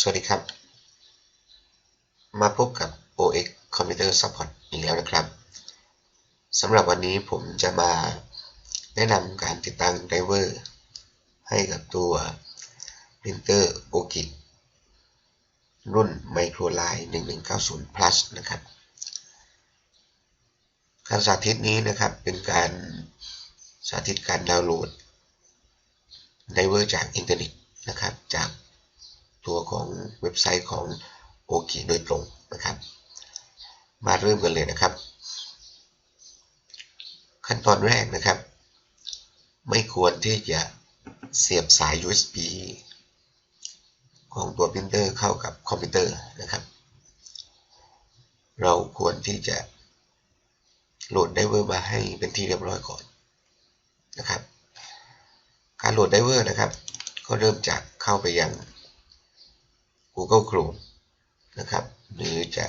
สวัสดีครับ มาพบกับ OX Computer Support อีกแล้วนะครับสำหรับวันนี้ผมจะมาแนะนำการติดตั้งไดเวอร์ให้กับตัว Printer OKI รุ่น Microline 1190 Plus นะครับ การสาธิตนี้นะครับเป็นการสาธิตการดาวน์โหลดไดเวอร์จากอินเทอร์เน็ตนะครับจาก ตัวของเว็บไซต์ของโอเคโดยตรงนะครับ มาเริ่มกันเลยนะครับ ขั้นตอนแรกนะครับ ไม่ควรที่จะเสียบสาย USB ของตัวปรินเตอร์เข้ากับคอมพิวเตอร์นะครับ เราควรที่จะโหลดไดเวอร์มาให้เป็นที่เรียบร้อยก่อนนะครับ การโหลดไดเวอร์นะครับ ก็เริ่มจากเข้าไปยัง Google Chrome นะครับ หรือจะ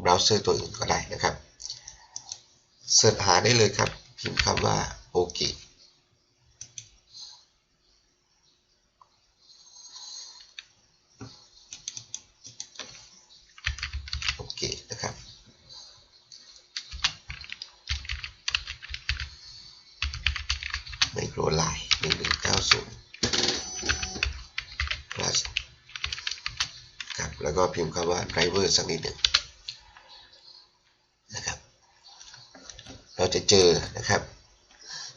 เบราว์เซอร์ตัวอื่นก็ได้นะครับ เสิร์ชหาได้เลยครับ พิมพ์คำว่าโอเคโอเคนะครับ ไมโครไลน์1190 plus ครับแล้ว ก็พิมพ์คำว่า driver สักนิดหนึ่งนะครับ เราจะเจอนะครับ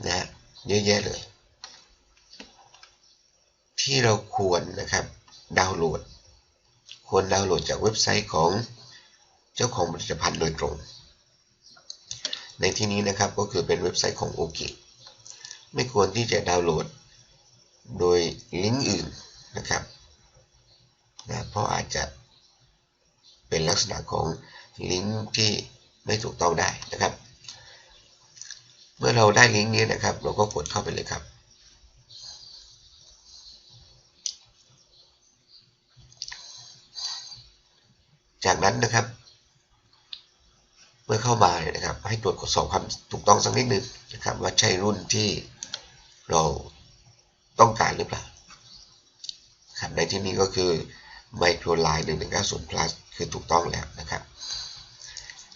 นะฮะเยอะแยะเลย ที่เราควรนะครับดาวน์โหลด ควรดาวน์โหลดจากเว็บไซต์ของเจ้าของผลิตภัณฑ์โดยตรง ในที่นี้นะครับก็คือเป็นเว็บไซต์ของโอเคไม่ควรที่จะดาวน์โหลด โดยลิงก์อื่นนะครับนะเพราะอาจจะ ษณะของลิงก์ที่ไม่ถูกต้องได้นะครับ เมื่อเราได้ลิงก์นี้นะครับ เราก็กดเข้าไปเลยครับ จากนั้นนะครับ เมื่อเข้ามาเนี่ยนะครับ ให้ตรวจสอบความถูกต้องสักนิดหนึ่งนะครับ ว่าใช่รุ่นที่เราต้องการหรือเปล่าครับในที่นี้ก็คือ Microline 1190 Plus คือถูกต้องแล้วนะครับ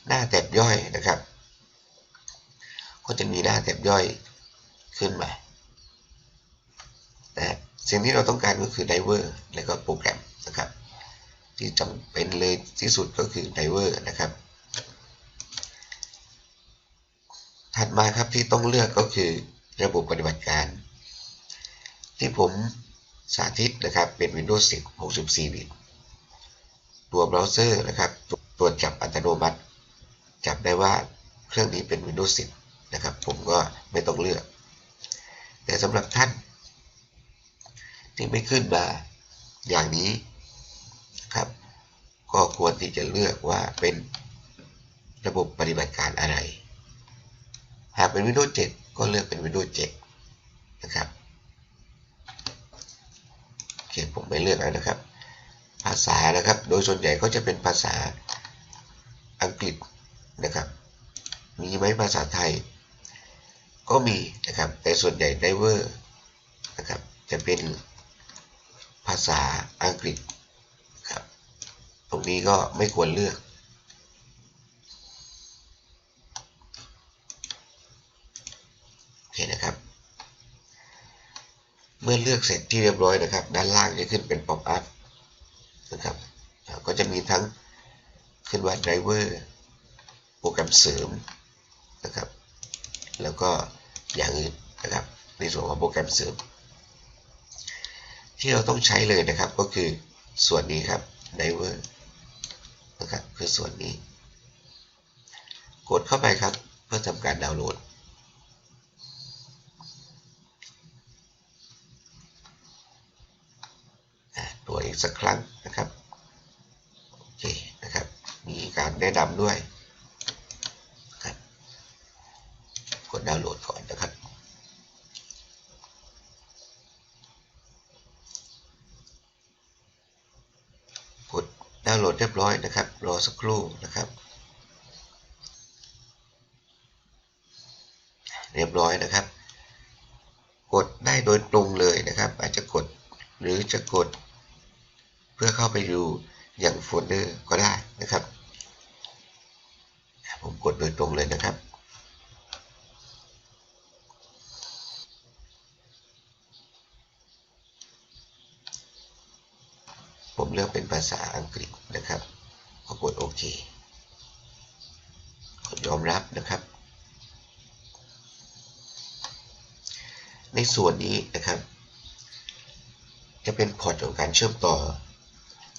หน้าแถบย่อยนะครับ ก็จะมีหน้าแถบย่อยขึ้นมานะสิ่งที่เราต้องการก็คือไดเวอร์และก็โปรแกรมนะครับ ที่จำเป็นเลยที่สุดก็คือไดเวอร์นะครับ ถัดมาครับที่ต้องเลือกก็คือระบบปฏิบัติการ ที่ผม สาธิตนะครับเป็น Windows 10 64 บิต ตัวเบราว์เซอร์นะครับตรวจจับอัตโนมัติ จับได้ว่าเครื่องนี้เป็น Windows 10 นะครับ ผมก็ไม่ต้องเลือก แต่สำหรับท่าน ที่ไม่ขึ้นมาอย่างนี้ครับ ก็ควรที่จะเลือกว่าเป็นระบบปฏิบัติการอะไร หากเป็น Windows 7 ก็เลือกเป็น Windows 7 นะครับเคผม ไปเลือกอะไรนะครับ ภาษานะครับ โดยส่วนใหญ่ก็จะเป็นภาษาอังกฤษนะครับ มีไหมภาษาไทย ก็มีนะครับ แต่ส่วนใหญ่ไดเวอร์นะครับ จะเป็นภาษาอังกฤษครับ ตรงนี้ก็ไม่ควรเลือกโอเคนะครับ เมื่อเลือกเสร็จที่เรียบร้อยนะครับ ด้านล่างจะขึ้นเป็นป๊อปอัพนะครับก็จะมีทั้งขึ้นว่าไดรเวอร์โปรแกรมเสริมนะครับ แล้วก็อย่างอื่นนะครับในส่วนของโปรแกรมเสริม ที่เราต้องใช้เลยนะครับก็คือส่วนนี้ครับไดรเวอร์นะครับคือส่วนนี้ กดเข้าไปครับเพื่อทำการดาวน์โหลดตัว อีกสักครั้งนะครับโอเคนะครับมีการแนะนำด้วยครับกดดาวน์โหลดก่อนนะครับกดดาวน์โหลดเรียบร้อยนะครับรอสักครู่นะครับ เรียบร้อยนะครับ กดได้โดยตรงเลยนะครับ อาจจะกดหรือจะกด พื่อเข้าไปดูอย่างโฟลเดอร์ก็ได้นะครับ ผมกดโดยตรงเลยนะครับ ผมเลือกเป็นภาษาอังกฤษนะครับก็กดโอเคกดยอมรับนะครับ ในส่วนนี้นะครับ จะเป็นพอร์ตของการเชื่อมต่อ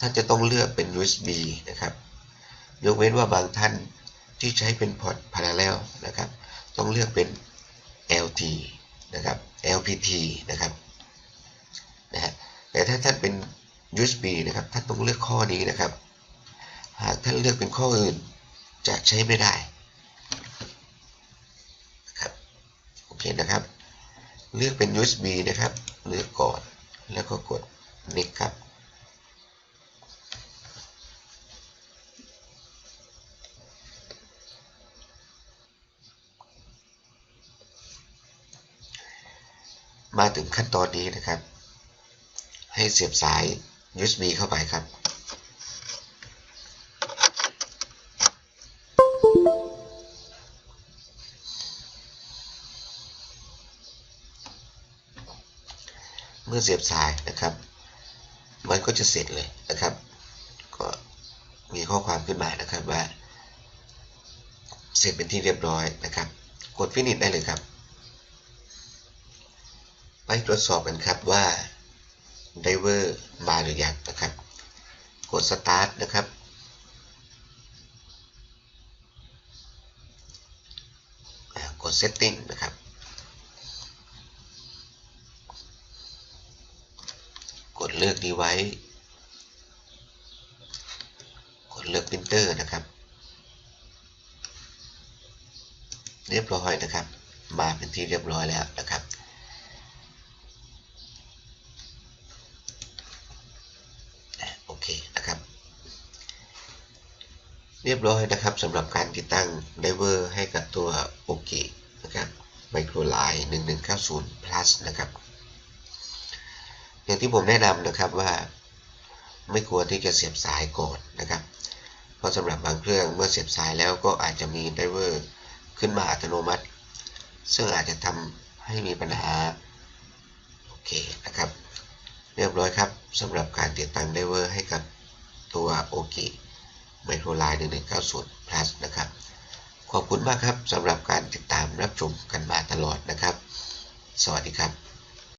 ท่านจะต้องเลือกเป็น USB นะครับ ยกเว้นว่าบางท่านที่ใช้เป็นพอร์ต parallel นะครับ ต้องเลือกเป็น LT นะครับ LPT นะครับนะฮะแต่ถ้าท่านเป็น USB นะครับท่านต้องเลือกข้อนี้นะครับ หากท่านเลือกเป็นข้ออื่นจะใช้ไม่ได้นะครับโอเคนะครับ เลือกเป็น USB นะครับ เลือกก่อนแล้วก็กด next ครับ มาถึงขั้นตอนนี้นะครับ ให้เสียบสาย USB เข้าไปครับ เมื่อเสียบสายนะครับ มันก็จะเสร็จเลยนะครับ ก็มีข้อความขึ้นมานะครับว่า เสร็จเป็นที่เรียบร้อยนะครับ กดฟินิชได้เลยครับ ตรวจสอบกันครับว่าไดเวอร์มาหรือยังนะครับ กด start นะครับ กด setting นะครับ กดเลือก device กดเลือก printer นะครับ เรียบร้อยนะครับ มาเป็นที่เรียบร้อยแล้วนะครับ โอเคนะครับ เรียบร้อยนะครับสำหรับการติดตั้งไดเวอร์ให้กับตัวโอเคนะครับไมโครไลน์1190 plus นะครับ อย่างที่ผมแนะนำนะครับว่าไม่ควรที่จะเสียบสายก่อนนะครับ เพราะสำหรับบางเครื่องเมื่อเสียบสายแล้วก็อาจจะมีไดเวอร์ขึ้นมาอัตโนมัติ ซึ่งอาจจะทำให้มีปัญหา โอเคนะครับ เรียบร้อยครับสำหรับการติดตั้งไดเวอร์ให้กับตัวโอกิ ไมโครไลน์1190 plus นะครับ ขอบคุณมากครับสำหรับการติดตามรับชมกันมาตลอดนะครับ สวัสดีครับ